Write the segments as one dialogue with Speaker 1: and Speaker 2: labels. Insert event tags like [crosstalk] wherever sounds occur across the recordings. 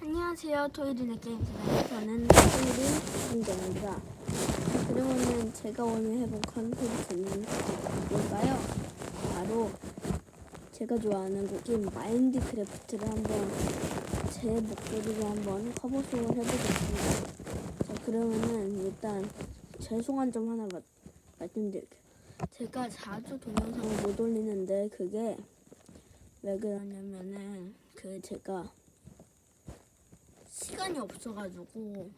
Speaker 1: 안녕하세요. 토이린의 게임입니다. 저는 토이린 김정입니다. 그러면은 제가 오늘 해본 컨텐츠는 뭘까요? 바로 제가 좋아하는 그 게임 마인드크래프트를 한번 제 목소리로 한번 커버송을 해보겠습니다. 자, 그러면은 일단 죄송한 점 하나 말- 말씀드릴게요. 제가 자주 동영상을 못 올리는데 그게 왜 그러냐면은 그 제가 시간이 없어가지고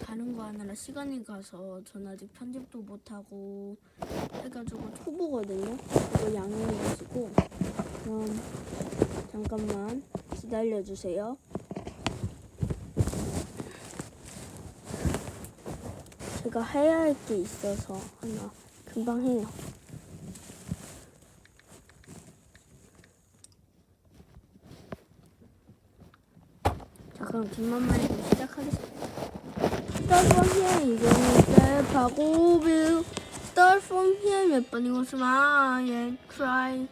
Speaker 1: 다른 거 하느라 시간이 가서 전 아직 편집도 못하고 해가지고 초보거든요. 이거 양해해 주시고 그럼 잠깐만 기다려 주세요. 제가 해야 할 게 있어서 하나 금방 해요. 그럼 뒷만만 좀 시작하겠습니다. Start from here. 이제는 step하고 view Start from here. 몇 번이고 smile and try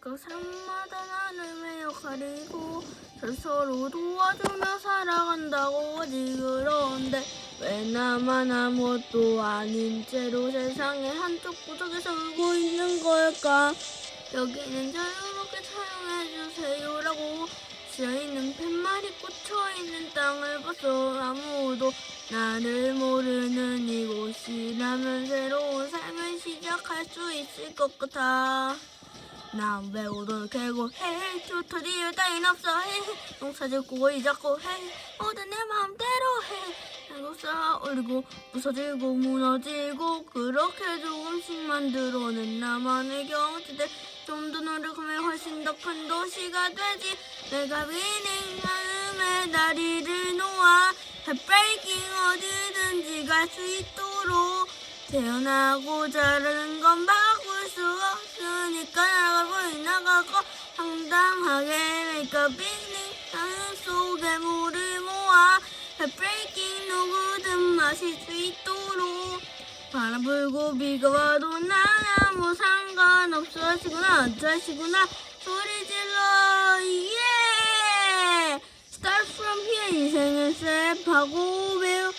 Speaker 1: 그 삶마다 나름의 역할이고 절 서로 도와주며 살아간다고 그런데 왜 나만 아무것도 아닌 채로 세상의 한쪽 구석에 살고 있는 걸까? 여기는 자유롭게 사용해주세요라고 쓰여있는 팻말이 꽂혀있는 땅을 봐서 아무도 나를 모르는 이곳이라면 새로운 삶을 시작할 수 있을 것 같아. 난 배우도 캐고 해 튜토리얼 따윈 없어 해 농사짓고 이잡고 해 모든 내 마음대로 해이 거 쌓아 올리고 부서지고 무너지고 그렇게 조금씩 만들어낸 나만의 경치대 좀더 노력하면 훨씬 더 큰 도시가 되지. 내가 위닝 마음에 다리를 놓아 햇발킹 어디든지 갈 수 있도록. 태어나고 자라는 건 바꿀 수 없으니까 나가고 나가고 당당하게 메이크업 빅닝 나는 속에 물을 모아 햇브레이킹 누구든 마실 수 있도록 바람 불고 비가 와도 난 아무 상관없어 시구나. 자시구나. 소리 질러. 예! Start from here. 인생은 셉하고 배우.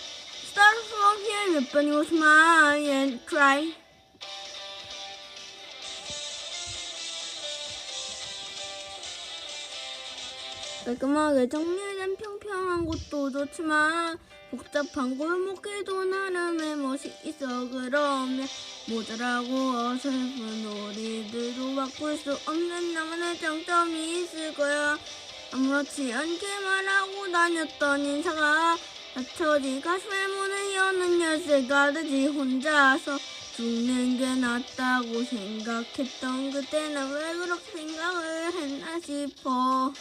Speaker 1: Start from here. 몇 번이고 smile and cry 깔끔하게 정리된 평평한 곳도 좋지만 복잡한 골목길도 나름의 멋이 있어. 그러면 모자라고 어설픈 우리들도 바꿀 수 없는 나만의 장점이 있을 거야. 아무렇지 않게 말하고 다녔던 인사가 낮춰지 가슴에 문을 여는 열쇠가 되지 혼자서 죽는 게 낫다고 생각했던 그때는 왜 그렇게 생각을 했나 싶어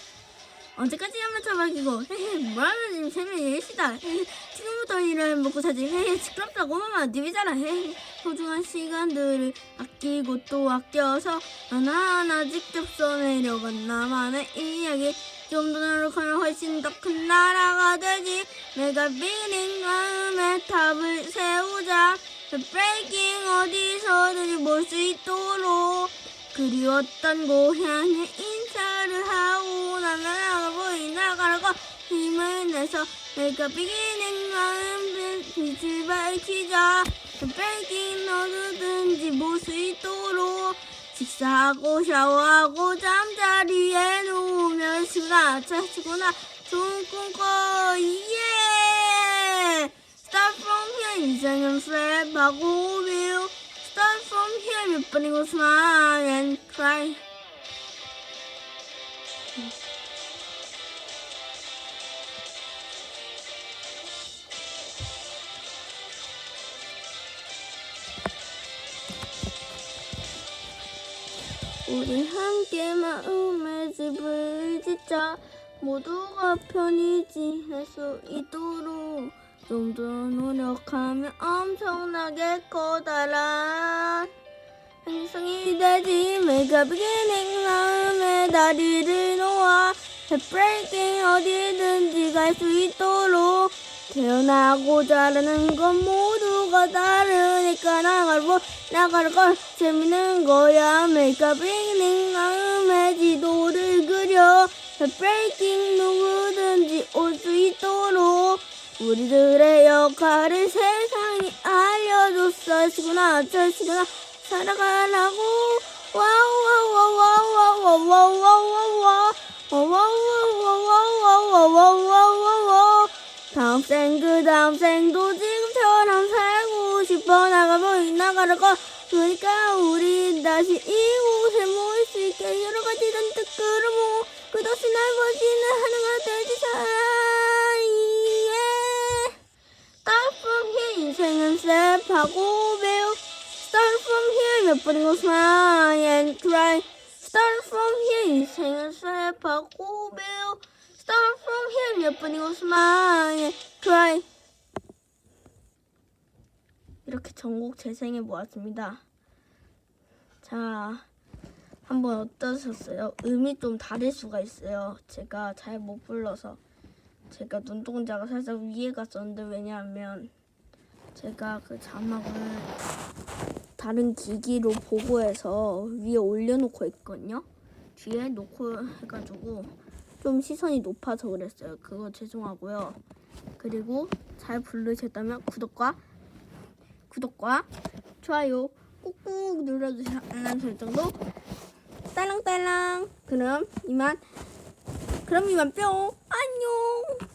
Speaker 1: 언제까지 하면 처박이고? [laughs] 뭐라는 지금 세명 예시다. 헤헤 지금부터 일을 먹고 사지. 헤헤 시끄럽다고 마마 니비잖아 헤헤 소중한 시간들을 아끼고 또 아껴서 하나하나 직접 써내려간 나만의 이야기. 좀 더 노력하면 훨씬 더 큰 나라가 되지. 내가 비닝 마음의 탑을 세우자. 브레이킹 어디서든지 볼 수 있도록. 그리웠던 고향에 인사를 하고 나는 나가고 나가라고 힘을 내서 내가 비기는 마음 빛을 밝히자 브레이킹 어디든지 볼수 있도록 식사하고 샤워하고 잠자리에 누우면 시구나 자시구나. 좋은 꿈꿔 예 Start from here. 인생은 랩하고 view Start from here. 몇 번이고 smile and cry 우리 함께 마음의 집을 짓자 모두가 편히 지낼 수 있도록 좀 더 노력하면 엄청나게 커다란 행성이 되지 메가 비기닝 마음에 다리를 놓아 브레이킹 어디든지 갈 수 있도록 태어나고 자라는 건 모두가 다 걸 나갈 걸 재밌는 거야 메이크업 빙ning 마음의 지도를 그려 브레이킹 누구든지 올 수 있도록 우리들의 역할을 세상이 알려줬어 시구나 저시구나 살아가라고 와우와우와우와우와우와우와우와우와우 와우와우와우와우와우와우와우 다음 생 그 다음 생도 지금처럼 살고 싶어 나가보이 나가라 거 그러니까 우리 다시 이곳에 모일 수 있게 여러 가지 잔뜩 끌어모 끝없이 날 버지는 하나가 되지 사이에. Start 인생은 셉하고 배우 Start from here 몇 번이고 smile and cry Start from here 인생은 셉하고 배우 Start from here 몇 번이고 smile and cry 이렇게 전곡 재생해 보았습니다. 자, 한번 어떠셨어요? 음이 좀 다를 수가 있어요. 제가 잘 못 불러서 제가 눈동자가 살짝 위에 갔었는데 왜냐하면 제가 그 자막을 다른 기기로 보고해서 위에 올려놓고 있거든요. 뒤에 놓고 해가지고 좀 시선이 높아서 그랬어요. 그거 죄송하고요. 그리고 잘 부르셨다면 구독과 구독과 좋아요 꾹꾹 눌러주세요. 알람 설정도 딸랑딸랑. 그럼 이만 그럼 이만 뿅 안녕.